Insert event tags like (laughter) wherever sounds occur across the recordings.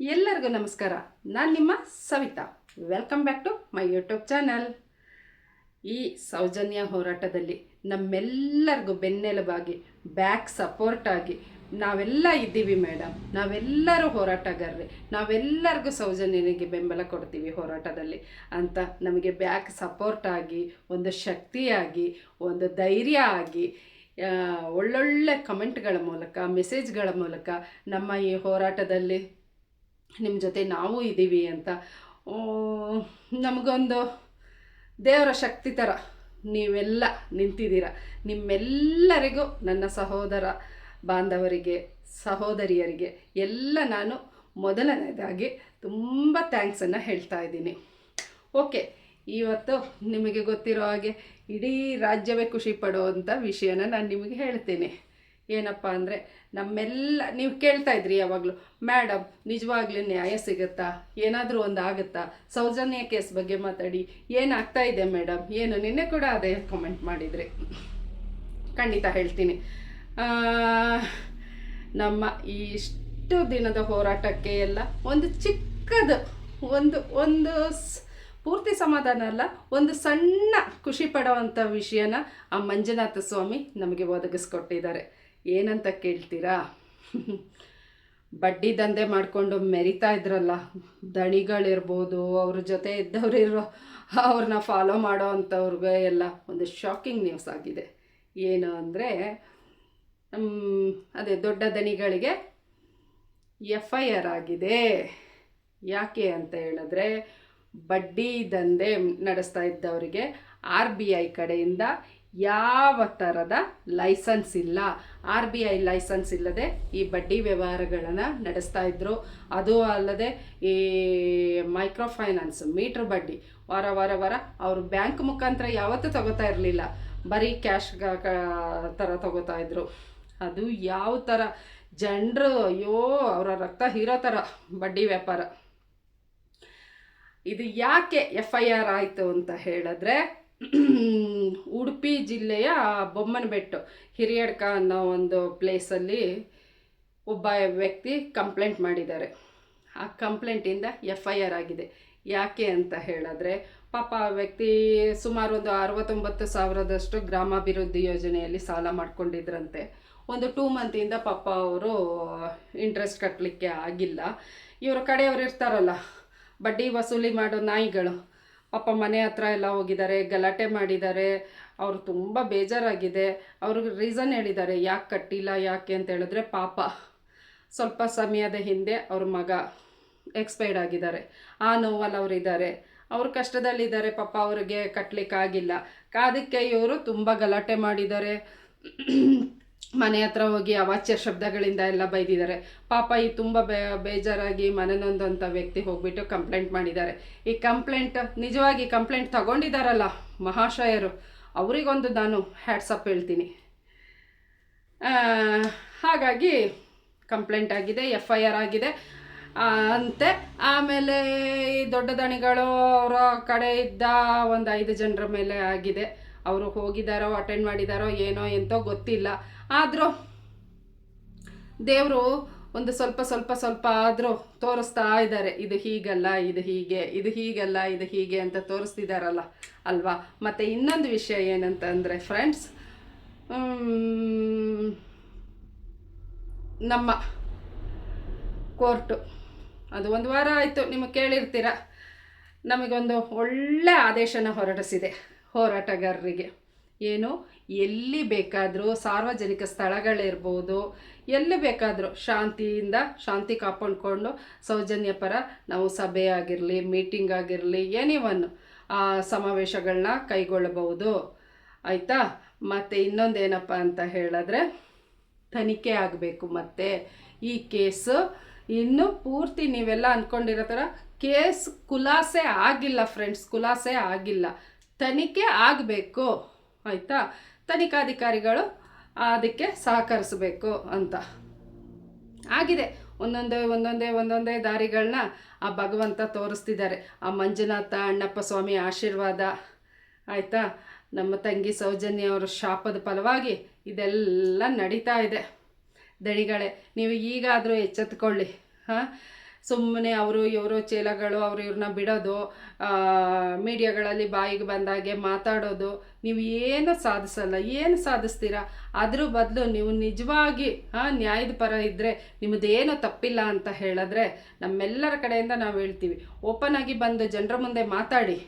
ಎಲ್ಲರಿಗೂ ನಮಸ್ಕಾರ. ನಾನು ನಿಮ್ಮ Savita. Welcome back to my YouTube channel ಈ ಸೌಜನ್ಯ ಹೋರಾಟದಲ್ಲಿ ನಮ್ಮೆಲ್ಲರಿಗೂ ಬೆನ್ನೆಲುಬಾಗಿ ಬ್ಯಾಕ್ ಸಪೋರ್ಟ್ ಆಗಿ ನಾವೆಲ್ಲ ಇದ್ದೀವಿ ಮೇಡಮ್ ನಾವೆಲ್ಲರೂ ಹೋರಾಟಗಾರರೇ. ನಾವೆಲ್ಲರಿಗೂ ಸೌಜನ್ಯನಿಗೆ ಬೆಂಬಲ ಕೊಡ್ತೀವಿ ಹೋರಾಟದಲ್ಲಿ ಅಂತ ನಮಗೆ ಬ್ಯಾಕ್ ಸಪೋರ್ಟ್ ಆಗಿ, ಒಂದು ಶಕ್ತಿಯಾಗಿ ಒಂದು ಧೈರ್ಯ ಆಗಿ ಒಳ್ಳೊಳ್ಳೆ ಕಮೆಂಟ್ಗಳ ಮೂಲಕ ಮೆಸೇಜ್ಗಳ ಮೂಲಕ ನಮ್ಮ ಈ ಹೋರಾಟದಲ್ಲಿ ನಿಮ್ಮ ಜೊತೆ ನಾವು ಇದ್ದೀವಿ ಅಂತ. ನಮಗೊಂದು ದೇವರ ಶಕ್ತಿ ಥರ ನೀವೆಲ್ಲ ನಿಂತಿದ್ದೀರ. ನಿಮ್ಮೆಲ್ಲರಿಗೂ ನನ್ನ ಸಹೋದರ ಬಾಂಧವರಿಗೆ, ಸಹೋದರಿಯರಿಗೆ ಎಲ್ಲ ನಾನು ಮೊದಲನೇದಾಗಿ ತುಂಬ ಥ್ಯಾಂಕ್ಸನ್ನು ಹೇಳ್ತಾ ಇದ್ದೀನಿ. ಓಕೆ, ಇವತ್ತು ನಿಮಗೆ ಗೊತ್ತಿರೋ ಹಾಗೆ ಇಡೀ ರಾಜ್ಯವೇ ಖುಷಿ ಪಡುವಂಥ ವಿಷಯನ ನಾನು ನಿಮಗೆ ಹೇಳ್ತೀನಿ. ಏನಪ್ಪ ಅಂದರೆ ನಮ್ಮೆಲ್ಲ, ನೀವು ಕೇಳ್ತಾ ಇದ್ರಿ ಯಾವಾಗಲೂ ಮೇಡಮ್ ನಿಜವಾಗ್ಲೂ ನ್ಯಾಯ ಸಿಗುತ್ತಾ? ಏನಾದರೂ ಒಂದು ಆಗುತ್ತಾ? ಸೌಜನ್ಯ ಕೇಸ್ ಬಗ್ಗೆ ಮಾತಾಡಿ. ಏನಾಗ್ತಾ ಇದೆ ಮೇಡಮ್ ಏನು? ನಿನ್ನೆ ಕೂಡ ಅದೇ ಕಮೆಂಟ್ ಮಾಡಿದ್ರಿ. ಖಂಡಿತ ಹೇಳ್ತೀನಿ. ನಮ್ಮ ಇಷ್ಟು ದಿನದ ಹೋರಾಟಕ್ಕೆ ಎಲ್ಲ ಒಂದು ಚಿಕ್ಕದು, ಒಂದು ಒಂದು ಪೂರ್ತಿ ಸಮಾಧಾನ ಅಲ್ಲ, ಒಂದು ಸಣ್ಣ ಖುಷಿ ಪಡುವಂಥ ವಿಷಯನ ಆ ಮಂಜುನಾಥ ಸ್ವಾಮಿ ನಮಗೆ ಒದಗಿಸ್ಕೊಟ್ಟಿದ್ದಾರೆ. ಏನಂತ ಕೇಳ್ತೀರಾ? ಬಡ್ಡಿ ದಂಧೆ ಮಾಡಿಕೊಂಡು ಮೆರಿತಾ ಇದ್ರಲ್ಲ, ದಣಿಗಳಿರ್ಬೋದು, ಅವ್ರ ಜೊತೆ ಇದ್ದವ್ರಿರೋ ಅವ್ರನ್ನ ಫಾಲೋ ಮಾಡೋ ಅಂಥವ್ರಿಗೆ ಎಲ್ಲ ಒಂದು ಶಾಕಿಂಗ್ ನ್ಯೂಸ್ ಆಗಿದೆ. ಏನು ಅಂದರೆ ಅದೇ ದೊಡ್ಡ ದಣಿಗಳಿಗೆ ಎಫ್ ಐ ಆರ್ ಆಗಿದೆ. ಯಾಕೆ ಅಂತ ಹೇಳಿದ್ರೆ, ಬಡ್ಡಿ ದಂಧೆ ನಡೆಸ್ತಾ ಇದ್ದವರಿಗೆ ಆರ್ ಬಿ ಐ ಕಡೆಯಿಂದ ಯಾವ ಥರದ ಲೈಸೆನ್ಸ್ ಇಲ್ಲ. ಆರ್ ಬಿ ಐ ಲೈಸೆನ್ಸ್ ಇಲ್ಲದೆ ಈ ಬಡ್ಡಿ ವ್ಯವಹಾರಗಳನ್ನು ನಡೆಸ್ತಾ ಇದ್ದರು ಅದು ಅಲ್ಲದೆ ಈ ಮೈಕ್ರೋ ಫೈನಾನ್ಸ್ ಮೀಟ್ರ್ ಬಡ್ಡಿ, ವಾರ ವಾರ ವಾರ ಅವರು ಬ್ಯಾಂಕ್ ಮುಖಾಂತರ ಯಾವತ್ತೂ ತಗೋತಾ ಇರಲಿಲ್ಲ. ಬರೀ ಕ್ಯಾಶ್ ಥರ ತಗೋತಾ ಇದ್ರು. ಅದು ಯಾವ ಥರ ಜನರು, ಅಯ್ಯೋ, ಅವರ ರಕ್ತ ಹೀರೋ ಥರ ಬಡ್ಡಿ ವ್ಯಾಪಾರ. ಇದು ಯಾಕೆ ಎಫ್ ಐ ಆರ್ ಆಯಿತು ಅಂತ ಹೇಳಿದ್ರೆ (clears throat) ಉಡುಪಿ ಜಿಲ್ಲೆಯ ಬೊಮ್ಮನಬೆಟ್ಟು, ಹಿರಿಯಡ್ಕ ಅನ್ನೋ ಒಂದು ಪ್ಲೇಸಲ್ಲಿ ಒಬ್ಬ ವ್ಯಕ್ತಿ ಕಂಪ್ಲೇಂಟ್ ಮಾಡಿದ್ದಾರೆ. ಆ ಕಂಪ್ಲೇಂಟಿಂದ ಎಫ್ ಐ ಆರ್ ಆಗಿದೆ. ಯಾಕೆ ಅಂತ ಹೇಳಿದ್ರೆ, ಪಾಪ ಆ ವ್ಯಕ್ತಿ ಸುಮಾರು ಒಂದು ಅರವತ್ತೊಂಬತ್ತು ಸಾವಿರದಷ್ಟು ಗ್ರಾಮಾಭಿವೃದ್ಧಿ ಯೋಜನೆಯಲ್ಲಿ ಸಾಲ ಮಾಡ್ಕೊಂಡಿದ್ರಂತೆ. ಒಂದು ಟೂ ಮಂತಿಂದ ಪಾಪ ಅವರು ಇಂಟ್ರೆಸ್ಟ್ ಕಟ್ಟಲಿಕ್ಕೆ ಆಗಿಲ್ಲ. ಇವರ ಕಡೆಯವರು ಇರ್ತಾರಲ್ಲ, ಬಡ್ಡಿ ವಸೂಲಿ ಮಾಡೋ ನಾಯಿಗಳು ಪಾಪ ಮನೆ ಹತ್ರ ಎಲ್ಲ ಹೋಗಿದ್ದಾರೆ, ಗಲಾಟೆ ಮಾಡಿದ್ದಾರೆ, ಅವರು ತುಂಬ ಬೇಜಾರಾಗಿದೆ. ಅವ್ರಿಗೆ ರೀಸನ್ ಹೇಳಿದ್ದಾರೆ, ಯಾಕೆ ಕಟ್ಟಿಲ್ಲ, ಯಾಕೆ ಅಂತ ಹೇಳಿದ್ರೆ ಪಾಪ. ಸ್ವಲ್ಪ ಸಮಯದ ಹಿಂದೆ ಅವ್ರ ಮಗ ಎಕ್ಸ್ಪೈರ್ಡ್ ಆಗಿದ್ದಾರೆ. ಆ ನೋವಲ್ಲಿ ಅವರಿದ್ದಾರೆ ಅವರು ಕಷ್ಟದಲ್ಲಿದ್ದಾರೆ, ಪಾಪ ಅವ್ರಿಗೆ ಕಟ್ಟಲಿಕ್ಕಾಗಿಲ್ಲ ಕಾದಕ್ಕೆ ಇವರು ತುಂಬ ಗಲಾಟೆ ಮಾಡಿದ್ದಾರೆ. ಮನೆ ಹತ್ರ ಹೋಗಿ ಅವಾಚ್ಯ ಶಬ್ದಗಳಿಂದ ಎಲ್ಲ ಬೈದಿದ್ದಾರೆ. ಪಾಪ ಈ ತುಂಬ ಬೇ, ಬೇಜಾರಾಗಿ ಮನೆನೊಂದಂಥ ವ್ಯಕ್ತಿ ಹೋಗ್ಬಿಟ್ಟು ಕಂಪ್ಲೇಂಟ್ ಮಾಡಿದ್ದಾರೆ. ಈ ಕಂಪ್ಲೇಂಟ್, ನಿಜವಾಗಿ ಕಂಪ್ಲೇಂಟ್ ತಗೊಂಡಿದ್ದಾರಲ್ಲ ಮಹಾಶಯರು, ಅವರಿಗೊಂದು ನಾನು ಹ್ಯಾಟ್ಸಪ್ ಹೇಳ್ತೀನಿ. ಹಾಗಾಗಿ ಕಂಪ್ಲೇಂಟ್ ಆಗಿದೆ ಎಫ್ ಐ ಆರ್ ಆಗಿದೆ ಅಂತೆ, ಆಮೇಲೆ ಈ ದೊಡ್ಡ ದಣಿಗಳು ಅವರ ಕಡೆ ಇದ್ದ ಒಂದು ಐದು ಜನರ ಮೇಲೆ ಆಗಿದೆ. ಅವರು ಹೋಗಿದ್ದಾರೋ ಅಟೆಂಡ್ ಮಾಡಿದಾರೋ ಏನೋ ಎಂತೋ ಗೊತ್ತಿಲ್ಲ. ಆದರೂ ದೇವರು ಒಂದು ಸ್ವಲ್ಪ ಸ್ವಲ್ಪ ಸ್ವಲ್ಪ ಆದರೂ ತೋರಿಸ್ತಾ ಇದ್ದಾರೆ, ಇದು ಹೀಗಲ್ಲ, ಇದು ಹೀಗೆ, ಇದು ಹೀಗಲ್ಲ, ಇದು ಹೀಗೆ ಅಂತ ತೋರಿಸ್ತಿದ್ದಾರಲ್ಲ ಅಲ್ವಾ? ಮತ್ತು ಇನ್ನೊಂದು ವಿಷಯ ಏನಂತ ಅಂದರೆ ಫ್ರೆಂಡ್ಸ್ ನಮ್ಮ ಕೋರ್ಟು. ಅದು ಒಂದು ವಾರ ಆಯಿತು, ನಿಮಗೆ ಕೇಳಿರ್ತೀರ? ನಮಗೊಂದು ಒಳ್ಳೆ ಆದೇಶನ ಹೊರಡಿಸಿದೆ ಹೋರಾಟಗಾರರಿಗೆ. ಏನು? ಎಲ್ಲಿ ಬೇಕಾದರೂ ಸಾರ್ವಜನಿಕ ಸ್ಥಳಗಳಿರ್ಬೋದು. ಎಲ್ಲಿ ಬೇಕಾದರೂ ಶಾಂತಿಯಿಂದ ಶಾಂತಿ ಕಾಪಾಡಿಕೊಂಡು ಸೌಜನ್ಯ ಪರ ನಾವು ಸಭೆ ಆಗಿರಲಿ, ಮೀಟಿಂಗ್ ಆಗಿರಲಿ ಎನಿವನ್ ಸಮಾವೇಶಗಳನ್ನ ಕೈಗೊಳ್ಳಬಹುದು. ಆಯಿತಾ? ಮತ್ತು ಇನ್ನೊಂದೇನಪ್ಪ ಅಂತ ಹೇಳಿದ್ರೆ, ತನಿಖೆ ಆಗಬೇಕು ಮತ್ತು. ಈ ಕೇಸು ಇನ್ನು ಪೂರ್ತಿ ನೀವೆಲ್ಲ ಅಂದ್ಕೊಂಡಿರೋ ಥರ ಕೇಸ್ ಖುಲಾಸೆ ಆಗಿಲ್ಲ ಫ್ರೆಂಡ್ಸ್ ಖುಲಾಸೆ ಆಗಿಲ್ಲ. ತನಿಖೆ ಆಗಬೇಕು. ಆಯಿತಾ? ತನಿಖಾಧಿಕಾರಿಗಳು ಅದಕ್ಕೆ ಸಹಕರಿಸಬೇಕು ಅಂತ. ಆಗಿದೆ. ಒಂದೊಂದೇ ಒಂದೊಂದೇ ಒಂದೊಂದೇ ದಾರಿಗಳನ್ನ ಆ ಭಗವಂತ ತೋರಿಸ್ತಿದ್ದಾರೆ. ಆ ಮಂಜುನಾಥ ಅಣ್ಣಪ್ಪ ಸ್ವಾಮಿ ಆಶೀರ್ವಾದ. ಆಯಿತಾ? ನಮ್ಮ ತಂಗಿ ಸೌಜನ್ಯ ಅವರ ಶಾಪದ ಫಲವಾಗಿ ಇದೆಲ್ಲ ನಡೀತಾ ಇದೆ. ದಣಿಗಳೇ, ನೀವು ಈಗಾದರೂ ಎಚ್ಚೆತ್ಕೊಳ್ಳಿ. ಹಾಂ? ಸುಮ್ಮನೆ ಅವರು ಇವರು ಚೀಲಗಳು, ಅವರು ಇವ್ರನ್ನ ಬಿಡೋದು ಮೀಡಿಯಾಗಳಲ್ಲಿ ಬಾಯಿಗೆ ಬಂದಾಗೆ ಮಾತಾಡೋದು ನೀವು ಏನು ಸಾಧಿಸಲ್ಲ, ಏನು ಸಾಧಿಸ್ತೀರಾ? ಅದ್ರ ಬದಲು ನೀವು ನಿಜವಾಗಿ ನ್ಯಾಯದ ಪರ ಇದ್ದರೆ ನಿಮ್ಮದೇನು ತಪ್ಪಿಲ್ಲ ಅಂತ ಹೇಳಿದ್ರೆ ನಮ್ಮೆಲ್ಲರ ಕಡೆಯಿಂದ ನಾವು ಹೇಳ್ತೀವಿ. ಓಪನ್ ಆಗಿ ಬಂದು ಜನರ ಮುಂದೆ ಮಾತಾಡಿ.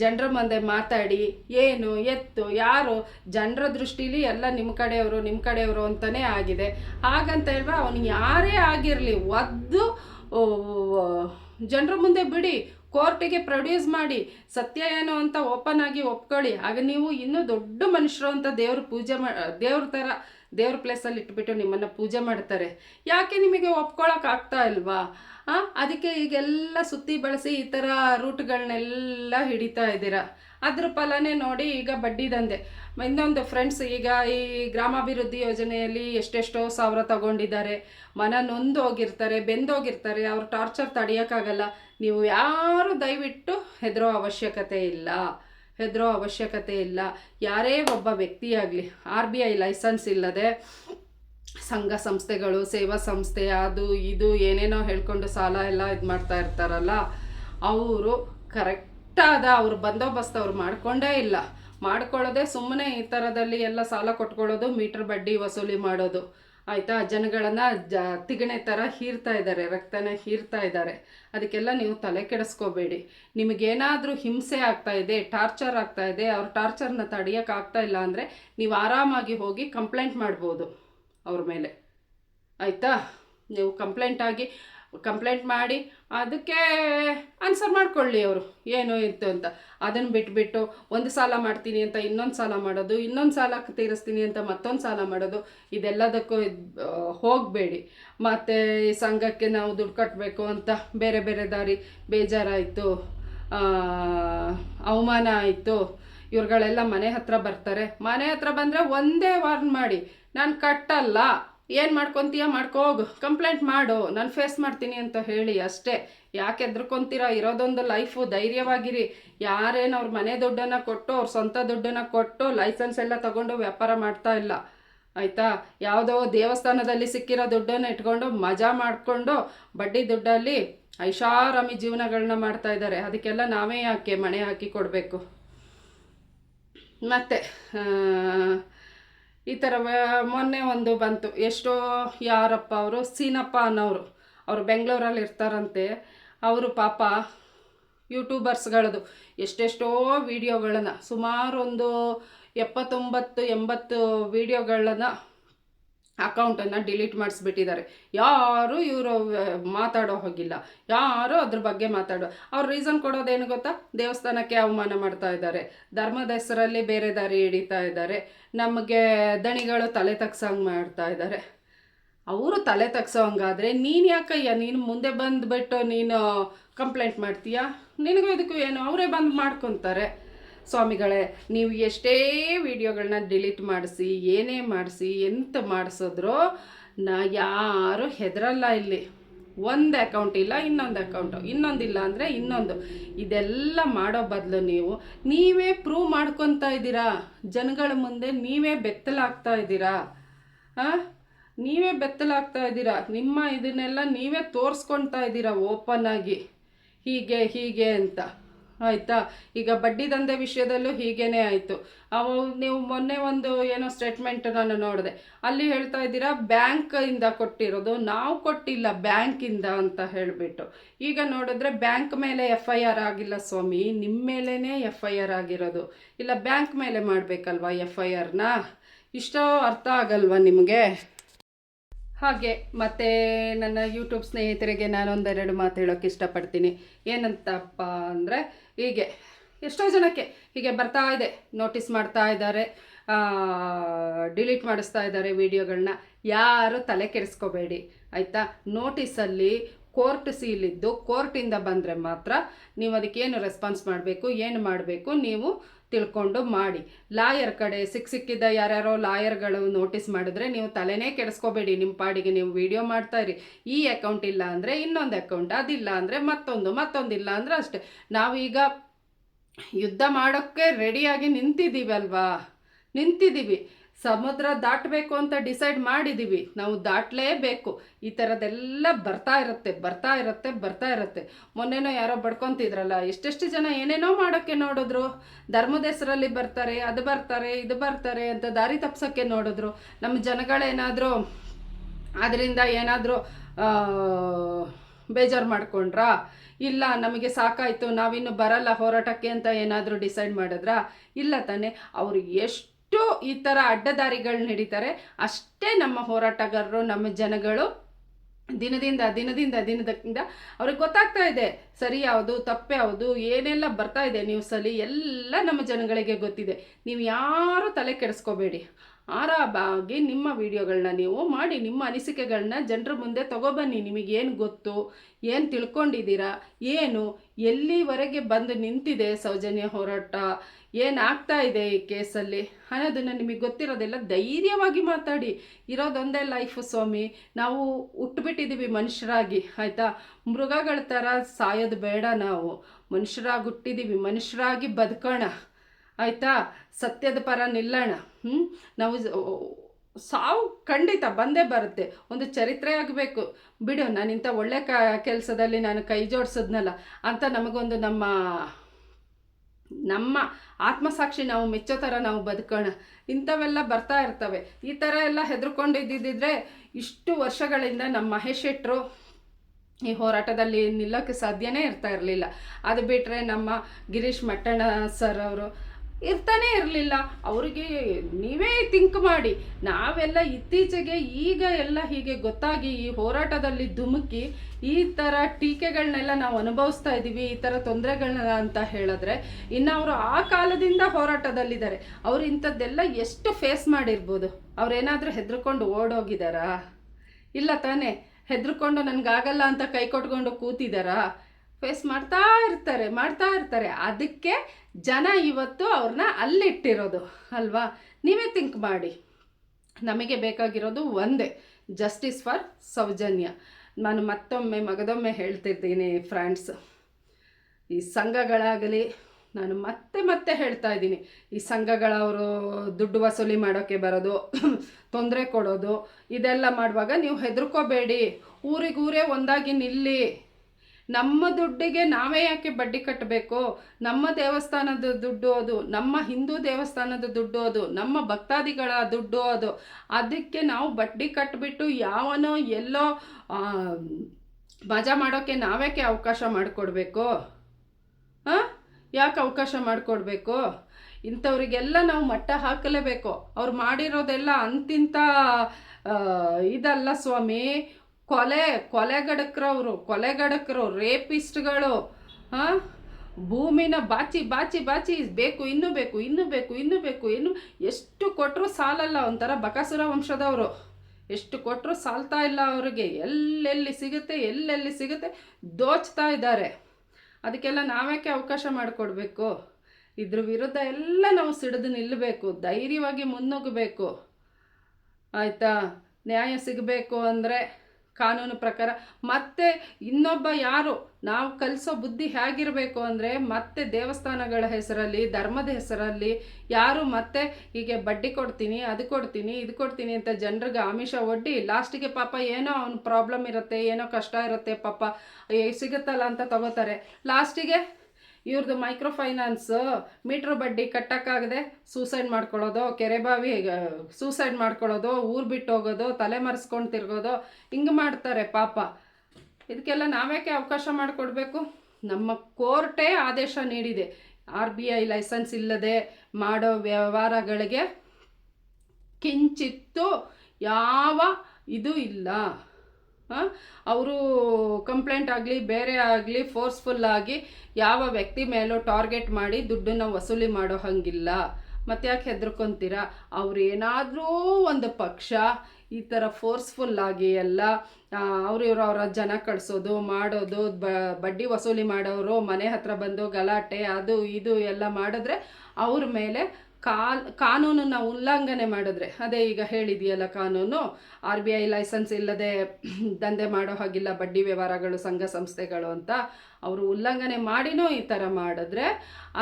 ಜನರ ಮುಂದೆ ಮಾತಾಡಿ, ಏನು, ಎತ್ತು, ಯಾರು, ಜನರ ದೃಷ್ಟಿಲಿ ಎಲ್ಲ ನಿಮ್ಮ ಕಡೆಯವರು ನಿಮ್ಮ ಕಡೆಯವರು ಅಂತಲೇ ಆಗಿದೆ. ಹಾಗಂತ ಹೇಳ್ಬ ಅವನು ಯಾರೇ ಆಗಿರಲಿ, ಒದ್ದು ಜನರ ಮುಂದೆ ಬಿಡಿ. ಕೋರ್ಟಿಗೆ ಪ್ರೊಡ್ಯೂಸ್ ಮಾಡಿ ಸತ್ಯ ಏನು ಅಂತ ಓಪನ್ ಆಗಿ ಒಪ್ಕೊಳ್ಳಿ. ಆಗ ನೀವು ಇನ್ನೂ ದೊಡ್ಡ ಮನುಷ್ಯರು ಅಂತ ದೇವ್ರ ಪೂಜೆ ಮಾ ದೇವ್ರ ಥರ, ದೇವ್ರ ಪ್ಲೇಸಲ್ಲಿ ಇಟ್ಬಿಟ್ಟು ನಿಮ್ಮನ್ನು ಪೂಜೆ ಮಾಡ್ತಾರೆ. ಯಾಕೆ ನಿಮಗೆ ಒಪ್ಕೊಳಕ್ಕೆ ಆಗ್ತಾ ಇಲ್ವಾ? ಅದಕ್ಕೆ ಈಗೆಲ್ಲ ಸುತ್ತಿ ಬಳಸಿ ಈ ಥರ ರೂಟ್ಗಳನ್ನೆಲ್ಲ ಹಿಡಿತಾ ಇದ್ದೀರಾ? ಅದ್ರ ಫಲನೇ ನೋಡಿ ಈಗ ಬಡ್ಡಿ ದಂಧೆ. ಇನ್ನೊಂದು ಫ್ರೆಂಡ್ಸ್ ಈಗ ಈ ಗ್ರಾಮಾಭಿವೃದ್ಧಿ ಯೋಜನೆಯಲ್ಲಿ ಎಷ್ಟೆಷ್ಟೋ ಸಾವಿರ ತಗೊಂಡಿದ್ದಾರೆ. ಮನ ನೊಂದು ಹೋಗಿರ್ತಾರೆ ಬೆಂದೋಗಿರ್ತಾರೆ, ಅವ್ರು ಟಾರ್ಚರ್ ತಡೆಯೋಕ್ಕಾಗಲ್ಲ. ನೀವು ಯಾರು ದಯವಿಟ್ಟು ಹೆದರೋ ಅವಶ್ಯಕತೆ ಇಲ್ಲ. ಹೆದರೋ ಅವಶ್ಯಕತೆ ಇಲ್ಲ. ಯಾರೇ ಒಬ್ಬ ವ್ಯಕ್ತಿಯಾಗಲಿ, ಆರ್ ಬಿ ಐ ಲೈಸೆನ್ಸ್ ಇಲ್ಲದೆ ಸಂಘ ಸಂಸ್ಥೆಗಳು, ಸೇವಾ ಸಂಸ್ಥೆ, ಅದು ಇದು, ಏನೇನೋ ಹೇಳ್ಕೊಂಡು ಸಾಲ ಎಲ್ಲ ಇದು ಮಾಡ್ತಾ ಇರ್ತಾರಲ್ಲ, ಅವರು ಕರೆಕ್ಟಾದ ಅವ್ರ ಬಂದೋಬಸ್ತ್ ಅವ್ರು ಮಾಡಿಕೊಂಡೇ ಇಲ್ಲ. ಮಾಡ್ಕೊಳ್ಳೋದೇ ಸುಮ್ಮನೆ ಈ ಥರದಲ್ಲಿ ಎಲ್ಲ ಸಾಲ ಕೊಟ್ಕೊಳ್ಳೋದು, ಮೀಟರ್ ಬಡ್ಡಿ ವಸೂಲಿ ಮಾಡೋದು. ಆಯಿತಾ? ಜನಗಳನ್ನು ಜ, ತಿಗಣೆ ಥರ ಹೀರ್ತಾ ಇದ್ದಾರೆ, ರಕ್ತನ ಹೀರ್ತಾ ಇದ್ದಾರೆ. ಅದಕ್ಕೆಲ್ಲ ನೀವು ತಲೆ ಕೆಡಿಸ್ಕೋಬೇಡಿ. ನಿಮಗೇನಾದರೂ ಹಿಂಸೆ ಆಗ್ತಾ ಇದೆ, ಟಾರ್ಚರ್ ಆಗ್ತಾ ಇದೆ, ಅವ್ರ ಟಾರ್ಚರ್ನ ತಡೆಯೋಕ್ಕಾಗ್ತಾ ಇಲ್ಲ ಅಂದರೆ ನೀವು ಆರಾಮಾಗಿ ಹೋಗಿ ಕಂಪ್ಲೇಂಟ್ ಮಾಡ್ಬೋದು ಅವ್ರ ಮೇಲೆ. ಆಯಿತಾ? ನೀವು ಕಂಪ್ಲೇಂಟ್ ಆಗಿ ಕಂಪ್ಲೇಂಟ್ ಮಾಡಿ, ಅದಕ್ಕೆ ಆನ್ಸರ್ ಮಾಡ್ಕೊಳ್ಳಿ ಅವರು, ಏನು ಇತ್ತು ಅಂತ. ಅದನ್ನು ಬಿಟ್ಬಿಟ್ಟು, ಒಂದು ಸಾಲ ಮಾಡ್ತೀನಿ ಅಂತ ಇನ್ನೊಂದು ಸಾಲ ಮಾಡೋದು, ಇನ್ನೊಂದು ಸಾಲ ತೀರಿಸ್ತೀನಿ ಅಂತ ಮತ್ತೊಂದು ಸಾಲ ಮಾಡೋದು, ಇದೆಲ್ಲದಕ್ಕೂ ಹೋಗಬೇಡಿ. ಮತ್ತು ಈ ಸಂಘಕ್ಕೆ ನಾವು ದುಡ್ಡು ಕಟ್ಟಬೇಕು ಅಂತ ಬೇರೆ ಬೇರೆ ದಾರಿ, ಬೇಜಾರಾಯಿತು ಅವಮಾನ ಆಯಿತು. ಇವ್ರುಗಳೆಲ್ಲ ಮನೆ ಹತ್ರ ಬರ್ತಾರೆ. ಮನೆ ಹತ್ರ ಬಂದರೆ ಒಂದೇ ವಾರ್ನ್ ಮಾಡಿ, ನಾನು ಕಟ್ಟಲ್ಲ. ಏನು ಮಾಡ್ಕೊತೀಯ? ಮಾಡ್ಕೋಗು ಕಂಪ್ಲೇಂಟ್ ಮಾಡು. ನಾನು ಫೇಸ್ ಮಾಡ್ತೀನಿ ಅಂತ ಹೇಳಿ ಅಷ್ಟೇ. ಯಾಕೆ ಎದ್ರಕೊಂತೀರ? ಇರೋದೊಂದು ಲೈಫು ಧೈರ್ಯವಾಗಿರಿ. ಯಾರೇನು ಅವ್ರ ಮನೆ ದುಡ್ಡನ್ನು ಕೊಟ್ಟು, ಅವ್ರ ಸ್ವಂತ ದುಡ್ಡನ್ನು ಕೊಟ್ಟು ಲೈಸೆನ್ಸ್ ಎಲ್ಲ ತಗೊಂಡು ವ್ಯಾಪಾರ ಮಾಡ್ತಾ ಇಲ್ಲ. ಆಯಿತಾ? ಯಾವುದೋ ದೇವಸ್ಥಾನದಲ್ಲಿ ಸಿಕ್ಕಿರೋ ದುಡ್ಡನ್ನು ಇಟ್ಕೊಂಡು ಮಜಾ ಮಾಡಿಕೊಂಡು ಬಡ್ಡಿ ದುಡ್ಡಲ್ಲಿ ಐಷಾರಾಮಿ ಜೀವನಗಳನ್ನ ಮಾಡ್ತಾ ಇದ್ದಾರೆ. ಅದಕ್ಕೆಲ್ಲ ನಾವೇ ಯಾಕೆ ಮಣೆ ಹಾಕಿ ಕೊಡಬೇಕು? ಮತ್ತು ಈ ಥರ ಮೊನ್ನೆ ಒಂದು ಬಂತು. ಎಷ್ಟೋ ಯಾರಪ್ಪ ಅವರು, ಸೀನಪ್ಪ ಅನ್ನೋರು ಅವರು ಬೆಂಗಳೂರಲ್ಲಿ ಇರ್ತಾರಂತೆ. ಅವರು ಪಾಪ ಯೂಟ್ಯೂಬರ್ಸ್ಗಳದು. ಎಷ್ಟೆಷ್ಟೋ ವೀಡಿಯೋಗಳನ್ನು ಸುಮಾರು ಒಂದು ಎಪ್ಪತ್ತೊಂಬತ್ತು, ಎಂಬತ್ತು ವೀಡಿಯೋಗಳನ್ನು ಅಕೌಂಟನ್ನು ಡಿಲೀಟ್ ಮಾಡಿಸ್ಬಿಟ್ಟಿದ್ದಾರೆ. ಯಾರು ಇವರು ಮಾತಾಡೋ ಹೋಗಿಲ್ಲ. ಯಾರು ಅದ್ರ ಬಗ್ಗೆ ಮಾತಾಡೋ, ಅವ್ರು ರೀಸನ್ ಕೊಡೋದೇನು ಗೊತ್ತಾ? ದೇವಸ್ಥಾನಕ್ಕೆ ಅವಮಾನ ಮಾಡ್ತಾ ಇದ್ದಾರೆ. ಧರ್ಮದ ಹೆಸರಲ್ಲಿ ಬೇರೆ ದಾರಿ ಹಿಡಿತಾ ಇದ್ದಾರೆ. ನಮಗೆ ದಣಿಗಳು ತಲೆ ತಗ್ಸಂಗೆ ಮಾಡ್ತಾ ಇದ್ದಾರೆ. ಅವರು ತಲೆ ತಗ್ಸೋ ಹಾಗಾದ್ರೆ ನೀನು ಯಾಕಯ್ಯ? ನೀನು ಮುಂದೆ ಬಂದುಬಿಟ್ಟು ನೀನು ಕಂಪ್ಲೇಂಟ್ ಮಾಡ್ತೀಯಾ? ನಿನಗೂ ಇದಕ್ಕೂ ಏನು? ಅವರೇ ಬಂದು ಮಾಡ್ಕೊತಾರೆ. ಸ್ವಾಮಿಗಳೇ, ನೀವು ಎಷ್ಟೇ ವಿಡಿಯೋಗಳನ್ನ ಡಿಲೀಟ್ ಮಾಡಿಸಿ, ಏನೇ ಮಾಡಿಸಿ, ಎಂತ ಮಾಡಿಸಿದ್ರು ನಾ ಯಾರು ಹೆದರಲ್ಲ ಇಲ್ಲಿ. ಒಂದು ಅಕೌಂಟ್ ಇಲ್ಲ, ಇನ್ನೊಂದು ಅಕೌಂಟು ಇನ್ನೊಂದಿಲ್ಲ ಅಂದರೆ ಇನ್ನೊಂದು. ಇದೆಲ್ಲ ಮಾಡೋ ಬದಲು ನೀವು, ನೀವೇ ಪ್ರೂವ್ ಮಾಡ್ಕೊತಾ ಇದ್ದೀರಾ? ಜನಗಳ ಮುಂದೆ ನೀವೇ ಬೆತ್ತಲಾಗ್ತಾ ಇದ್ದೀರಾ? ಹಾಂ ನೀವೇ ಬೆತ್ತಲಾಗ್ತಾ ಇದ್ದೀರಾ? ನಿಮ್ಮ ಇದನ್ನೆಲ್ಲ ನೀವೇ ತೋರಿಸ್ಕೊತಾ ಇದ್ದೀರಾ ಓಪನ್ ಆಗಿ? ಹೀಗೆ ಹೀಗೆ ಅಂತ. ಆಯಿತಾ? ಈಗ ಬಡ್ಡಿ ದಂಧೆ ವಿಷಯದಲ್ಲೂ ಹೀಗೇನೆ ಆಯಿತು. ಅವು ನೀವು ಮೊನ್ನೆ ಒಂದು ಏನೋ ಸ್ಟೇಟ್ಮೆಂಟ್ ನಾನು ನೋಡಿದೆ. ಅಲ್ಲಿ ಹೇಳ್ತಾ ಇದ್ದೀರಾ ಬ್ಯಾಂಕಿಂದ ಕೊಟ್ಟಿರೋದು, ನಾವು ಕೊಟ್ಟಿಲ್ಲ ಬ್ಯಾಂಕಿಂದ ಅಂತ ಹೇಳಿಬಿಟ್ಟು. ಈಗ ನೋಡಿದ್ರೆ ಬ್ಯಾಂಕ್ ಮೇಲೆ ಎಫ್ ಐ ಆರ್ ಆಗಿಲ್ಲ ಸ್ವಾಮಿ ನಿಮ್ಮ ಮೇಲೇ ಎಫ್ ಐ ಆರ್ ಆಗಿರೋದು. ಇಲ್ಲ, ಬ್ಯಾಂಕ್ ಮೇಲೆ ಮಾಡಬೇಕಲ್ವಾ ಎಫ್ ಐ ಆರ್ನ ಇಷ್ಟೋ ಅರ್ಥ ಆಗಲ್ವಾ ನಿಮಗೆ? ಹಾಗೆ, ಮತ್ತು ನನ್ನ ಯೂಟ್ಯೂಬ್ ಸ್ನೇಹಿತರಿಗೆ ನಾನೊಂದೆರಡು ಮಾತು ಹೇಳೋಕ್ಕೆ ಇಷ್ಟಪಡ್ತೀನಿ. ಏನಂತಪ್ಪ ಅಂದರೆ, ಹೀಗೆ, ಎಷ್ಟೋ ಜನಕ್ಕೆ ಹೀಗೆ ಬರ್ತಾ ಇದೆ ನೋಟಿಸ್ ಮಾಡ್ತಾ ಇದ್ದಾರೆ ಡಿಲೀಟ್ ಮಾಡಿಸ್ತಾ ಇದ್ದಾರೆ ವಿಡಿಯೋಗಳನ್ನ ಯಾರು ತಲೆ ಕೆಡಿಸ್ಕೋಬೇಡಿ, ಆಯಿತಾ? ನೋಟಿಸಲ್ಲಿ ಕೋರ್ಟ್ ಸೀಲಿದ್ದು ಕೋರ್ಟಿಂದ ಬಂದರೆ ಮಾತ್ರ ನೀವು ಅದಕ್ಕೇನು ರೆಸ್ಪಾನ್ಸ್ ಮಾಡಬೇಕು, ಏನು ಮಾಡಬೇಕು, ನೀವು ತಿಳ್ಕೊಂಡು ಮಾಡಿ. ಲಾಯರ್ ಕಡೆ ಸಿಕ್ಕ ಸಿಕ್ಕಿದ್ದ ಯಾರ್ಯಾರೋ ಲಾಯರ್ಗಳು ನೋಟಿಸ್ ಮಾಡಿದ್ರೆ ನೀವು ತಲೆನೇ ಕೆಡಿಸ್ಕೋಬೇಡಿ, ನಿಮ್ಮ ಪಾಡಿಗೆ ನೀವು ವಿಡಿಯೋ ಮಾಡ್ತಾ ಇರಿ. ಈ ಅಕೌಂಟ್ ಇಲ್ಲ ಅಂದರೆ ಇನ್ನೊಂದು ಅಕೌಂಟ್, ಅದಿಲ್ಲ ಅಂದರೆ ಮತ್ತೊಂದು ಮತ್ತೊಂದಿಲ್ಲ ಅಂದರೆ ಅಷ್ಟೇ. ನಾವೀಗ ಯುದ್ಧ ಮಾಡೋಕ್ಕೆ ರೆಡಿಯಾಗಿ ನಿಂತಿದ್ದೀವಲ್ವಾ? ನಿಂತಿದ್ದೀವಿ. ಸಮುದ್ರ ದಾಟಬೇಕು ಅಂತ ಡಿಸೈಡ್ ಮಾಡಿದ್ದೀವಿ ನಾವು ದಾಟಲೇಬೇಕು. ಈ ಥರದ್ದೆಲ್ಲ ಬರ್ತಾ ಇರುತ್ತೆ ಬರ್ತಾ ಇರುತ್ತೆ ಬರ್ತಾ ಇರುತ್ತೆ. ಮೊನ್ನೆನೋ ಯಾರೋ ಬಡ್ಕೊತಿದ್ರಲ್ಲ, ಎಷ್ಟೆಷ್ಟು ಜನ ಏನೇನೋ ಮಾಡೋಕ್ಕೆ ನೋಡಿದ್ರು. ಧರ್ಮದ ಹೆಸರಲ್ಲಿ ಬರ್ತಾರೆ, ಅದು ಬರ್ತಾರೆ, ಇದು ಬರ್ತಾರೆ ಅಂತ ದಾರಿ ತಪ್ಸೋಕ್ಕೆ ನೋಡಿದ್ರು. ನಮ್ಮ ಜನಗಳೇನಾದರೂ ಅದರಿಂದ ಏನಾದರೂ ಬೇಜಾರು ಮಾಡ್ಕೊಂಡ್ರಾ? ಇಲ್ಲ, ನಮಗೆ ಸಾಕಾಯಿತು, ನಾವಿನ್ನು ಬರಲ್ಲ ಹೋರಾಟಕ್ಕೆ ಅಂತ ಏನಾದರೂ ಡಿಸೈಡ್ ಮಾಡಿದ್ರಾ? ಇಲ್ಲ ತಾನೇ. ಅವರು ಎಷ್ಟು ಈ ಥರ ಅಡ್ಡದಾರಿಗಳು ನಡೀತಾರೆ. ಅಷ್ಟೇ ನಮ್ಮ ಹೋರಾಟಗಾರರು, ನಮ್ಮ ಜನಗಳು ದಿನದಿಂದ ದಿನದಿಂದ ದಿನದಿಂದ ಅವ್ರಿಗೆ ಗೊತ್ತಾಗ್ತಾ ಇದೆ. ಸರಿ ಯಾವುದು ತಪ್ಪು ಯಾವುದು ಏನೆಲ್ಲ ಬರ್ತಾ ಇದೆ ನ್ಯೂಸಲ್ಲಿ ಎಲ್ಲ ನಮ್ಮ ಜನಗಳಿಗೆ ಗೊತ್ತಿದೆ. ನೀವು ಯಾರೂ ತಲೆ ಕೆಡಿಸ್ಕೋಬೇಡಿ. ಆರಾಮಾಗಿ ನಿಮ್ಮ ವಿಡಿಯೋಗಳನ್ನ ನೀವು ಮಾಡಿ, ನಿಮ್ಮ ಅನಿಸಿಕೆಗಳನ್ನ ಜನರ ಮುಂದೆ ತಗೊಬನ್ನಿ. ನಿಮಗೇನು ಗೊತ್ತು, ಏನು ತಿಳ್ಕೊಂಡಿದ್ದೀರಾ, ಏನು, ಎಲ್ಲಿವರೆಗೆ ಬಂದು ನಿಂತಿದೆ ಸೌಜನ್ಯ ಹೋರಾಟ ಏನಾಗ್ತಾ ಇದೆ ಈ ಕೇಸಲ್ಲಿ? ಅನ್ನೋದನ್ನು ನಿಮಗೆ ಗೊತ್ತಿರೋದೆಲ್ಲ ಧೈರ್ಯವಾಗಿ ಮಾತಾಡಿ. ಇರೋದೊಂದೇ ಲೈಫು ಸ್ವಾಮಿ. ನಾವು ಹುಟ್ಟುಬಿಟ್ಟಿದ್ದೀವಿ ಮನುಷ್ಯರಾಗಿ, ಆಯಿತಾ? ಮೃಗಗಳ ಥರ ಸಾಯೋದು ಬೇಡ ನಾವು. ಮನುಷ್ಯರಾಗಿ ಹುಟ್ಟಿದ್ದೀವಿ, ಮನುಷ್ಯರಾಗಿ ಬದುಕೋಣ, ಆಯಿತಾ? ಸತ್ಯದ ಪರ ನಿಲ್ಲೋಣ ಹ್ಞೂ ನಾವು ಸಾವು ಖಂಡಿತ ಬಂದೇ ಬರುತ್ತೆ. ಒಂದು ಚರಿತ್ರೆ ಆಗಬೇಕು. ಬಿಡು ನಾನು ಇಂಥ ಒಳ್ಳೆ ಕ, ಕೆಲಸದಲ್ಲಿ ನಾನು ಕೈ ಜೋಡಿಸಿದ್ನಲ್ಲ, ಅಂತ ನಮಗೊಂದು ನಮ್ಮ ನಮ್ಮ ಆತ್ಮಸಾಕ್ಷಿ ನಾವು ಮೆಚ್ಚೋ ಥರ ನಾವು ಬದುಕೋಣ. ಇಂಥವೆಲ್ಲ ಬರ್ತಾ ಇರ್ತವೆ. ಈ ಥರ ಎಲ್ಲ ಹೆದರ್ಕೊಂಡಿದ್ದಿದ್ರೆ ಇಷ್ಟು ವರ್ಷಗಳಿಂದ ನಮ್ಮ ಮಹೇಶ್ ಶೆಟ್ಟರು ಈ ಹೋರಾಟದಲ್ಲಿ ನಿಲ್ಲೋಕ್ಕೆ ಸಾಧ್ಯನೇ ಇರ್ತಾ ಇರಲಿಲ್ಲ. ಅದು ಬಿಟ್ಟರೆ ನಮ್ಮ ಗಿರೀಶ್ ಮಟ್ಟಣ್ಣ ಸರ್ ಅವರು ಇರ್ತಾನೆ ಇರಲಿಲ್ಲ. ಅವರಿಗೆ ನೀವೇ ಥಿಂಕ್ ಮಾಡಿ. ನಾವೆಲ್ಲ ಇತ್ತೀಚೆಗೆ ಈಗ ಎಲ್ಲ ಹೀಗೆ ಗೊತ್ತಾಗಿ ಈ ಹೋರಾಟದಲ್ಲಿ ಧುಮುಕಿ ಈ ಥರ ಟೀಕೆಗಳನ್ನೆಲ್ಲ ನಾವು ಅನುಭವಿಸ್ತಾ ಇದ್ದೀವಿ, ಈ ಥರ ತೊಂದರೆಗಳನ್ನ ಅಂತ ಹೇಳಿದ್ರೆ ಇನ್ನು ಅವರು ಆ ಕಾಲದಿಂದ ಹೋರಾಟದಲ್ಲಿದ್ದಾರೆ. ಅವರು ಇಂಥದ್ದೆಲ್ಲ ಎಷ್ಟು ಫೇಸ್ ಮಾಡಿರ್ಬೋದು? ಅವ್ರೇನಾದರೂ ಹೆದರ್ಕೊಂಡು ಓಡೋಗಿದ್ದಾರಾ? ಇಲ್ಲ ತಾನೇ, ಹೆದರ್ಕೊಂಡು ನನಗಾಗಲ್ಲ ಅಂತ ಕೈ ಕೊಟ್ಕೊಂಡು ಕೂತಿದ್ದಾರಾ? ಫೇಸ್ ಮಾಡ್ತಾ ಇರ್ತಾರೆ ಮಾಡ್ತಾ ಇರ್ತಾರೆ. ಅದಕ್ಕೆ ಜನ ಇವತ್ತು ಅವ್ರನ್ನ ಅಲ್ಲಿಟ್ಟಿರೋದು, ಅಲ್ವಾ? ನೀವೇ ಥಿಂಕ್ ಮಾಡಿ. ನಮಗೆ ಬೇಕಾಗಿರೋದು ಒಂದೇ ಜಸ್ಟಿಸ್ ಫಾರ್ ಸೌಜನ್ಯ. ನಾನು ಮತ್ತೊಮ್ಮೆ, ಮಗದೊಮ್ಮೆ ಹೇಳ್ತಿದ್ದೀನಿ ಫ್ರೆಂಡ್ಸ್ ಈ ಸಂಘಗಳಾಗಲಿ, ನಾನು ಮತ್ತೆ ಮತ್ತೆ ಹೇಳ್ತಾ ಇದ್ದೀನಿ. ಈ ಸಂಘಗಳವರು ದುಡ್ಡು ವಸೂಲಿ ಮಾಡೋಕ್ಕೆ ಬರೋದು, (coughs) ತೊಂದರೆ ಕೊಡೋದು, ಇದೆಲ್ಲ ಮಾಡುವಾಗ ನೀವು ಹೆದರ್ಕೋಬೇಡಿ. ಊರಿಗೂರೇ ಒಂದಾಗಿ ನಿಲ್ಲಿ. ನಮ್ಮ ದುಡ್ಡಿಗೆ ನಾವೇ ಯಾಕೆ ಬಡ್ಡಿ ಕಟ್ಟಬೇಕು? ನಮ್ಮ ದೇವಸ್ಥಾನದ ದುಡ್ಡು ಅದು, ನಮ್ಮ ಹಿಂದೂ ದೇವಸ್ಥಾನದ ದುಡ್ಡು ಅದು, ನಮ್ಮ ಭಕ್ತಾದಿಗಳ ದುಡ್ಡು ಅದು. ಅದಕ್ಕೆ ನಾವು ಬಡ್ಡಿ ಕಟ್ಟಿಬಿಟ್ಟು ಯಾವನೋ ಎಲ್ಲೋ ಮಜಾ ಮಾಡೋಕ್ಕೆ ನಾವ್ಯಾಕೆ ಅವಕಾಶ ಮಾಡಿಕೊಡ್ಬೇಕು? ಹಾಂ? ಯಾಕೆ ಅವಕಾಶ ಮಾಡಿಕೊಡ್ಬೇಕು? ಇಂಥವ್ರಿಗೆಲ್ಲ ನಾವು ಮಟ್ಟ ಹಾಕಲೇಬೇಕು. ಅವ್ರು ಮಾಡಿರೋದೆಲ್ಲ ಅಂತಿಂತ ಇದಲ್ಲ ಸ್ವಾಮಿ. ಕೊಲೆ ಕೊಲೆಗಡಕ್ರವರು ಕೊಲೆಗಡಕರು ರೇಪಿಸ್ಟ್ಗಳು, ಹಾಂ? ಭೂಮಿನ ಬಾಚಿ ಬಾಚಿ ಬಾಚಿ ಬೇಕು, ಇನ್ನೂ ಬೇಕು ಇನ್ನೂ ಬೇಕು ಇನ್ನೂ ಬೇಕು, ಇನ್ನು ಎಷ್ಟು ಕೊಟ್ಟರು ಸಾಲಲ್ಲ ಒಂಥರ ಬಕಾಸುರ ವಂಶದವರು. ಎಷ್ಟು ಕೊಟ್ಟರು ಸಾಲ್ತಾ ಇಲ್ಲ ಅವರಿಗೆ. ಎಲ್ಲೆಲ್ಲಿ ಸಿಗುತ್ತೆ ಎಲ್ಲೆಲ್ಲಿ ಸಿಗುತ್ತೆ, ದೋಚ್ತಾ ಇದ್ದಾರೆ. ಅದಕ್ಕೆಲ್ಲ ನಾವ್ಯಾಕೆ ಅವಕಾಶ ಮಾಡಿಕೊಡ್ಬೇಕು? ಇದ್ರ ವಿರುದ್ಧ ಎಲ್ಲ ನಾವು ಸಿಡಿದು ನಿಲ್ಲಬೇಕು ಧೈರ್ಯವಾಗಿ ಮುನ್ನುಗ್ಗಬೇಕು. ಆಯಿತಾ? ನ್ಯಾಯ ಸಿಗಬೇಕು ಅಂದರೆ ಕಾನೂನು ಪ್ರಕಾರ. ಮತ್ತೆ ಇನ್ನೊಬ್ಬ ಯಾರು? ನಾವು ಕಲಿಸೋ ಬುದ್ಧಿ ಹೇಗಿರಬೇಕು ಅಂದರೆ ಮತ್ತೆ ದೇವಸ್ಥಾನಗಳ ಹೆಸರಲ್ಲಿ, ಧರ್ಮದ ಹೆಸರಲ್ಲಿ ಯಾರು ಮತ್ತೆ ಹೀಗೆ ಬಡ್ಡಿ ಕೊಡ್ತೀನಿ, ಅದು ಕೊಡ್ತೀನಿ, ಇದು ಕೊಡ್ತೀನಿ ಅಂತ ಜನರಿಗೆ ಆಮಿಷ ಒಡ್ಡಿ ಲಾಸ್ಟಿಗೆ ಪಾಪ ಏನೋ ಅವ್ನ ಪ್ರಾಬ್ಲಮ್ ಇರುತ್ತೆ, ಏನೋ ಕಷ್ಟ ಇರುತ್ತೆ ಪಾಪ ಸಿಗುತ್ತಲ್ಲ ಅಂತ ತಗೋತಾರೆ. ಲಾಸ್ಟಿಗೆ ಇವ್ರದ್ದು ಮೈಕ್ರೋ ಫೈನಾನ್ಸ್ ಮೀಟ್ರ್ ಬಡ್ಡಿ ಕಟ್ಟೋಕ್ಕಾಗದೆ ಸೂಸೈಡ್ ಮಾಡ್ಕೊಳ್ಳೋದು, ಕೆರೆ ಬಾವಿ ಸೂಸೈಡ್ ಮಾಡ್ಕೊಳ್ಳೋದು, ಊರು ಬಿಟ್ಟು ಹೋಗೋದು, ತಲೆ ಮರೆಸ್ಕೊಂಡು ತಿರ್ಗೋದು, ಹಿಂಗೆ ಮಾಡ್ತಾರೆ ಪಾಪ. ಇದಕ್ಕೆಲ್ಲ ನಾವ್ಯಾಕೆ ಅವಕಾಶ ಮಾಡಿಕೊಡ್ಬೇಕು? ನಮ್ಮ ಕೋರ್ಟೇ ಆದೇಶ ನೀಡಿದೆ. ಆರ್ ಬಿ ಐ ಲೈಸೆನ್ಸ್ ಇಲ್ಲದೆ ಮಾಡೋ ವ್ಯವಹಾರಗಳಿಗೆ ಕಿಂಚಿತ್ತು ಯಾವ ಇದು ಇಲ್ಲ. ಅವರು ಕಂಪ್ಲೇಂಟ್ ಆಗಲಿ, ಬೇರೆ ಆಗಲಿ ಫೋರ್ಸ್ಫುಲ್ಲಾಗಿ ಯಾವ ವ್ಯಕ್ತಿ ಮೇಲೂ ಟಾರ್ಗೆಟ್ ಮಾಡಿ ದುಡ್ಡನ್ನು ವಸೂಲಿ ಮಾಡೋ ಹಾಗಿಲ್ಲ. ಮತ್ತೆ ಯಾಕೆ ಹೆದರ್ಕೊಂತೀರಾ? ಅವ್ರು ಏನಾದರೂ ಒಂದು ಪಕ್ಷ ಈ ಥರ ಫೋರ್ಸ್ಫುಲ್ಲಾಗಿ ಎಲ್ಲ ಅವ್ರು ಇವರು ಅವರ ಜನ ಕಳಿಸೋದು, ಮಾಡೋದು ಬಡ್ಡಿ ವಸೂಲಿ ಮಾಡೋರು, ಮನೆ ಹತ್ರ ಬಂದು ಗಲಾಟೆ, ಅದು, ಇದು ಎಲ್ಲ ಮಾಡಿದ್ರೆ ಅವ್ರ ಮೇಲೆ ಕಾಲ್, ಕಾನೂನನ್ನು ಉಲ್ಲಂಘನೆ ಮಾಡಿದ್ರೆ, ಅದೇ ಈಗ ಹೇಳಿದೆಯಲ್ಲ ಕಾನೂನು, ಆರ್ ಬಿ ಐ ಲೈಸೆನ್ಸ್ ಇಲ್ಲದೆ (clears throat) ದಂಧೆ ಮಾಡೋ ಹಾಗಿಲ್ಲ, ಬಡ್ಡಿ ವ್ಯವಹಾರಗಳು, ಸಂಘ ಸಂಸ್ಥೆಗಳು ಅಂತ ಅವರು ಉಲ್ಲಂಘನೆ ಮಾಡಿನೂ ಈ ಥರ ಮಾಡಿದ್ರೆ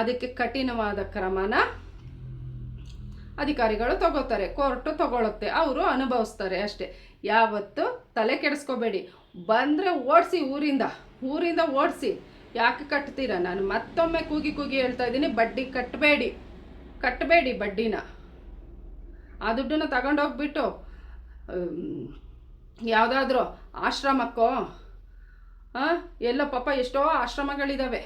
ಅದಕ್ಕೆ ಕಠಿಣವಾದ ಕ್ರಮನ ಅಧಿಕಾರಿಗಳು ತಗೋತಾರೆ, ಕೋರ್ಟು ತಗೊಳುತ್ತೆ, ಅವರು ಅನುಭವಿಸ್ತಾರೆ ಅಷ್ಟೇ. ಯಾವತ್ತು ತಲೆ ಕೆಡಿಸ್ಕೋಬೇಡಿ. ಬಂದರೆ ಓಡಿಸಿ ಊರಿಂದ ಊರಿಂದ ಓಡಿಸಿ. ಯಾಕೆ ಕಟ್ತೀರಾ? ನಾನು ಮತ್ತೊಮ್ಮೆ ಕೂಗಿ ಕೂಗಿ ಹೇಳ್ತಾ ಇದ್ದೀನಿ, ಬಡ್ಡಿ ಕಟ್ಟಬೇಡಿ ಕಟ್ಟಬೇಡಿ ಬಡ್ಡಿನ. ಆ ದುಡ್ಡನ್ನು ತಗೊಂಡೋಗ್ಬಿಟ್ಟು ಯಾವುದಾದ್ರೂ ಆಶ್ರಮಕ್ಕೋ ಎಲ್ಲೋ ಪಾಪ ಎಷ್ಟೋ ಆಶ್ರಮಗಳಿದ್ದಾವೆ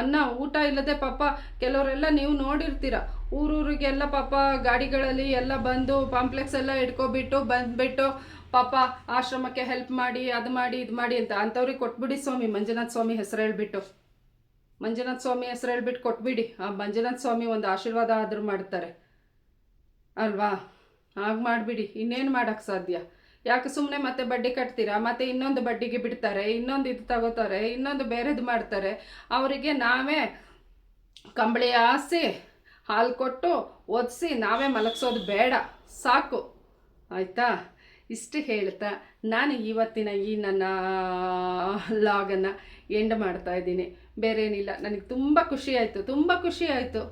ಅನ್ನ, ಊಟ ಇಲ್ಲದೆ ಪಾಪ ಕೆಲವರೆಲ್ಲ ನೀವು ನೋಡಿರ್ತೀರ. ಊರೂರಿಗೆಲ್ಲ ಪಾಪ ಗಾಡಿಗಳಲ್ಲಿ ಎಲ್ಲ ಬಂದು ಪಾಂಪ್ಲೆಕ್ಸ್ ಎಲ್ಲ ಇಟ್ಕೊಬಿಟ್ಟು ಬಂದುಬಿಟ್ಟು ಪಾಪ ಆಶ್ರಮಕ್ಕೆ ಹೆಲ್ಪ್ ಮಾಡಿ, ಅದು ಮಾಡಿ, ಇದು ಮಾಡಿ ಅಂತ ಅಂಥವ್ರಿಗೆ ಕೊಟ್ಬಿಡಿ ಸ್ವಾಮಿ, ಮಂಜುನಾಥ ಸ್ವಾಮಿ ಹೆಸರು ಹೇಳ್ಬಿಟ್ಟು. ಮಂಜುನಾಥ ಸ್ವಾಮಿ ಹೆಸರು ಹೇಳ್ಬಿಟ್ಟು ಕೊಟ್ಬಿಡಿ. ಆ ಮಂಜುನಾಥ ಸ್ವಾಮಿ ಒಂದು ಆಶೀರ್ವಾದ ಆದರೂ ಮಾಡ್ತಾರೆ. ಅಲ್ವಾ? ಹಾಗೆ ಮಾಡಿಬಿಡಿ. ಇನ್ನೇನು ಮಾಡೋಕ್ಕೆ ಸಾಧ್ಯ? ಯಾಕೆ ಸುಮ್ಮನೆ ಮತ್ತೆ ಬಡ್ಡಿ ಕಟ್ತೀರಾ? ಮತ್ತೆ ಇನ್ನೊಂದು ಬಡ್ಡಿಗೆ ಬಿಡ್ತಾರೆ, ಇನ್ನೊಂದು ಇದು ತಗೋತಾರೆ, ಇನ್ನೊಂದು ಬೇರೆದು ಮಾಡ್ತಾರೆ. ಅವರಿಗೆ ನಾವೇ ಕಂಬಳಿ ಹಾಸಿ, ಹಾಲು ಕೊಟ್ಟು ಒದಿಸಿ ನಾವೇ ಮಲಗಿಸೋದು ಬೇಡ. ಸಾಕು. ಆಯಿತಾ? ಇಷ್ಟು ಹೇಳ್ತಾ ನಾನು ಇವತ್ತಿನ ಈ ನನ್ನ ಲಾಗನ್ನು ಎಂಡ್ ಮಾಡ್ತಾ ಇದ್ದೀನಿ. ಬೇರೆ ಏನಿಲ್ಲ ನನಗೆ ತುಂಬ ಖುಷಿ ಆಯಿತು, ತುಂಬ ಖುಷಿ ಆಯಿತು.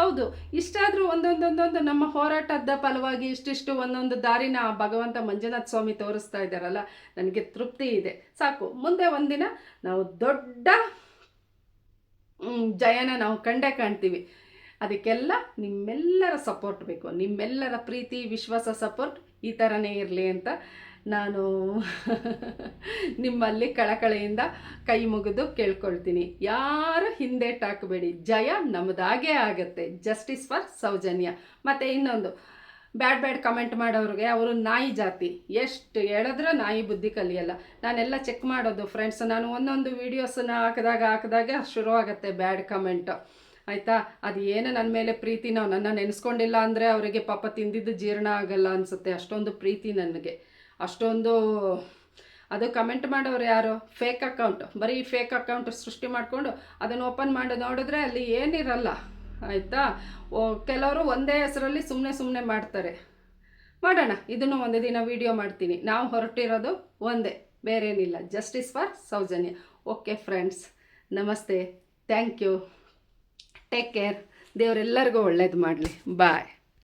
ಹೌದು, ಇಷ್ಟಾದರೂ ಒಂದೊಂದೊಂದೊಂದು ನಮ್ಮ ಹೋರಾಟದ ಫಲವಾಗಿ ಇಷ್ಟಿಷ್ಟು ಒಂದೊಂದು ದಾರಿನ ಭಗವಂತ ಮಂಜುನಾಥ ಸ್ವಾಮಿ ತೋರಿಸ್ತಾ ಇದ್ದಾರಲ್ಲ, ನನಗೆ ತೃಪ್ತಿ ಇದೆ. ಸಾಕು, ಮುಂದೆ ಒಂದಿನ ನಾವು ದೊಡ್ಡ ಜಯನ ನಾವು ಕಂಡೇ ಕಾಣ್ತೀವಿ. ಅದಕ್ಕೆಲ್ಲ ನಿಮ್ಮೆಲ್ಲರ ಸಪೋರ್ಟ್ ಬೇಕು, ನಿಮ್ಮೆಲ್ಲರ ಪ್ರೀತಿ, ವಿಶ್ವಾಸ ಸಪೋರ್ಟ್ ಈ ಥರನೇ ಇರಲಿ ಅಂತ ನಾನು (laughs) ನಿಮ್ಮಲ್ಲಿ ಕಳಕಳೆಯಿಂದ ಕೈ ಮುಗಿದು ಕೇಳ್ಕೊಳ್ತೀನಿ. ಯಾರು ಹಿಂದೆ ಹಾಕಬೇಡಿ ಜಯ ನಮ್ಮದಾಗೇ ಆಗುತ್ತೆ. Justice for Sowjanya. ಮತ್ತು ಇನ್ನೊಂದು, ಬ್ಯಾಡ್ ಬ್ಯಾಡ್ ಕಮೆಂಟ್ ಮಾಡೋರಿಗೆ ಅವರು ನಾಯಿ ಜಾತಿ. ಎಷ್ಟು ಹೇಳಿದ್ರೆ ನಾಯಿ ಬುದ್ಧಿ ಕಲಿಯಲ್ಲ. ನಾನೆಲ್ಲ ಚೆಕ್ ಮಾಡೋದು ಫ್ರೆಂಡ್ಸ್ ನಾನು ಒಂದೊಂದು ವೀಡಿಯೋಸನ್ನ ಹಾಕಿದಾಗ ಹಾಕಿದಾಗ ಶುರುವಾಗುತ್ತೆ ಬ್ಯಾಡ್ ಕಮೆಂಟು. ಆಯಿತಾ? ಅದು ಏನು ನನ್ನ ಮೇಲೆ ಪ್ರೀತಿ ನಾವು ನನ್ನ ನೆನೆಸ್ಕೊಂಡಿಲ್ಲ ಅಂದರೆ ಅವರಿಗೆ ಪಾಪ ತಿಂದಿದ್ದು ಜೀರ್ಣ ಆಗಲ್ಲ ಅನಿಸುತ್ತೆ. ಅಷ್ಟೊಂದು ಪ್ರೀತಿ ನನಗೆ. ಅಷ್ಟೊಂದು, ಅದು ಕಮೆಂಟ್ ಮಾಡೋರು ಯಾರು? ಫೇಕ್ ಅಕೌಂಟ್ ಬರೀ ಫೇಕ್ ಅಕೌಂಟ್ ಸೃಷ್ಟಿ ಮಾಡಿಕೊಂಡು ಅದನ್ನು ಓಪನ್ ಮಾಡಿ, ನೋಡಿದ್ರೆ ಅಲ್ಲಿ ಏನಿರಲ್ಲ, ಆಯಿತಾ? ಓ, ಕೆಲವರು ಒಂದೇ ಹೆಸರಲ್ಲಿ ಸುಮ್ಮನೆ ಸುಮ್ಮನೆ ಮಾಡ್ತಾರೆ. ಮಾಡೋಣ, ಇದನ್ನು ಒಂದು ದಿನ ವಿಡಿಯೋ ಮಾಡ್ತೀನಿ. ನಾವು ಹೊರಟಿರೋದು ಒಂದೇ, ಬೇರೇನಿಲ್ಲ. Justice for Sowjanya. Okay friends ನಮಸ್ತೆ. ಥ್ಯಾಂಕ್ ಯು ಟೇಕ್ ಕೇರ್ ದೇವರೆಲ್ಲರಿಗೂ ಒಳ್ಳೇದು ಮಾಡಲಿ. ಬಾಯ್